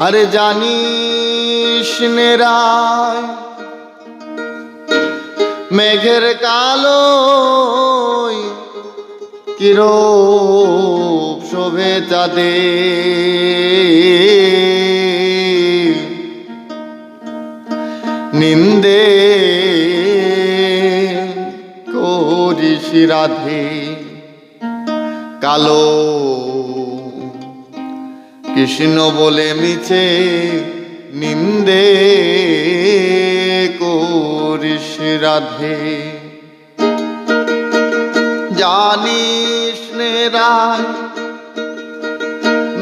আরে জানিস মেঘের কালো কিরূপ শোভে চাঁদে। নিন্দে করিস রাধে কালো কৃষ্ণ বলে মিছে, নিন্দে করিস রাধে। জানিস রায়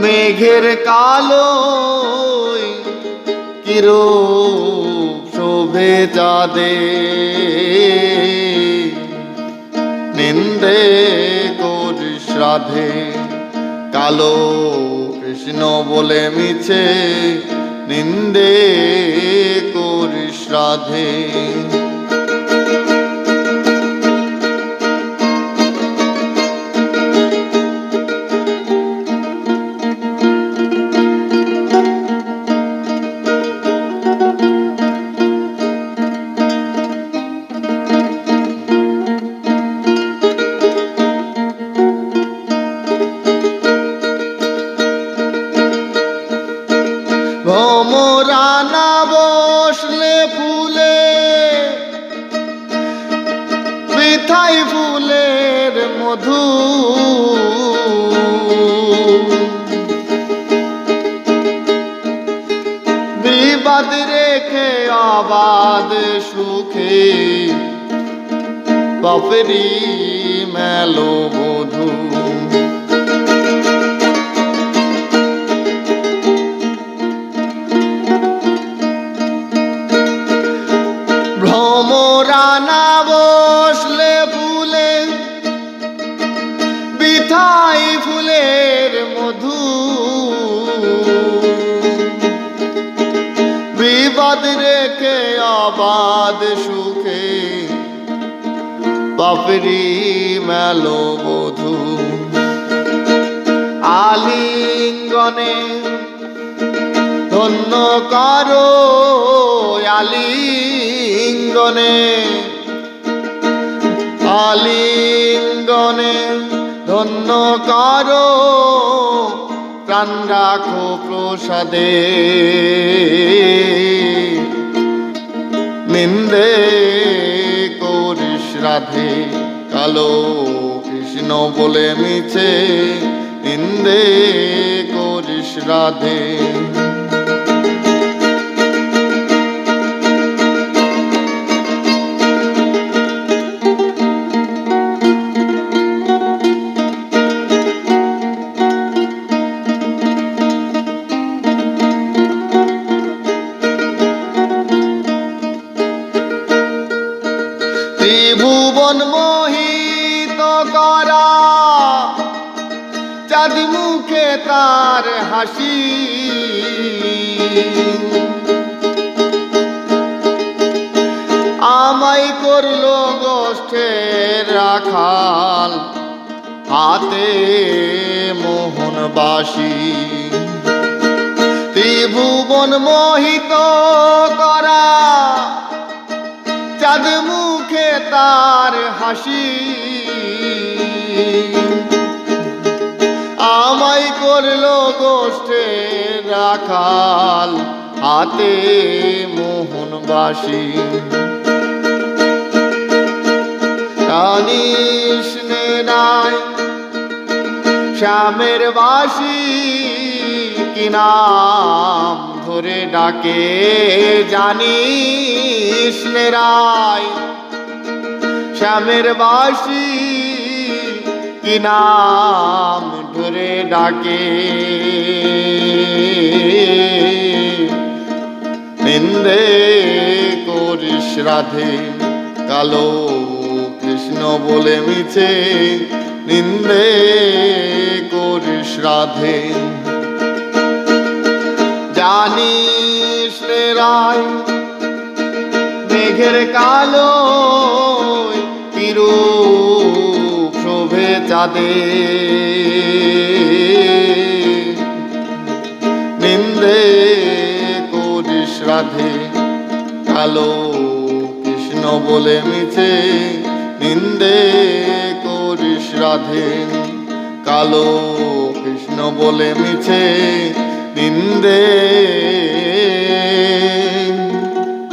মেঘের কালো কিরূপ শোভে চাঁদে। নিন্দে করিস রাধে, কালো কৃষ্ণ বলে মিছে নিন্দে করিস রাধে। ভমরানা বসলে ফুলে বৃথাই ফুলের মধু। বিবাদ রেখে আবাদ সুখে বাপেরি মেলো ভ্রমরানা বসলে ফুলে, বিথাই ফুলের মধু। বিবাদ রেখে আবাদ সুখে বাপরি মেলো বধু। আলিঙ্গনে ধন্য কারও আলিঙ্গনে। আলিঙ্গনে ধন্য কারও, প্রাণ রাখো প্রসাদে। নিন্দে করিস রাধে কালো কৃষ্ণ বলে মিছে। নিন্দে করিস রাধে ত্রিভুবন মোহিত করা। চাঁদ মুখে তার হাসি। আমায় করল গোষ্ঠের রাখাল, হাতে মোহনবাসী। ত্রিভুবন মোহিত করা। চাঁদ মুখে তার হাসি। আমায় করল গোষ্ঠে রাখাল, হাতে মোহনবাসী। জানিস নাই শ্যামের বাসি কি নাম ধরে ডাকে জানিস নে রায় শ্যামের বাসি, কি নাম ধরে ডাকে? নিন্দে করিস রাধে, কালো কৃষ্ণ বলে মিছে। নিন্দে করিস রাধে। জানিস রায়, মেঘের কালো পিরু শোভে চাঁদে। নিন্দে রাধে, কালো কৃষ্ণ বলে মিছে। নিন্দে করিস রাধে, কালো কৃষ্ণ বলে মিছে। নিন্দে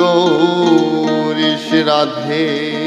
করিস রাধে।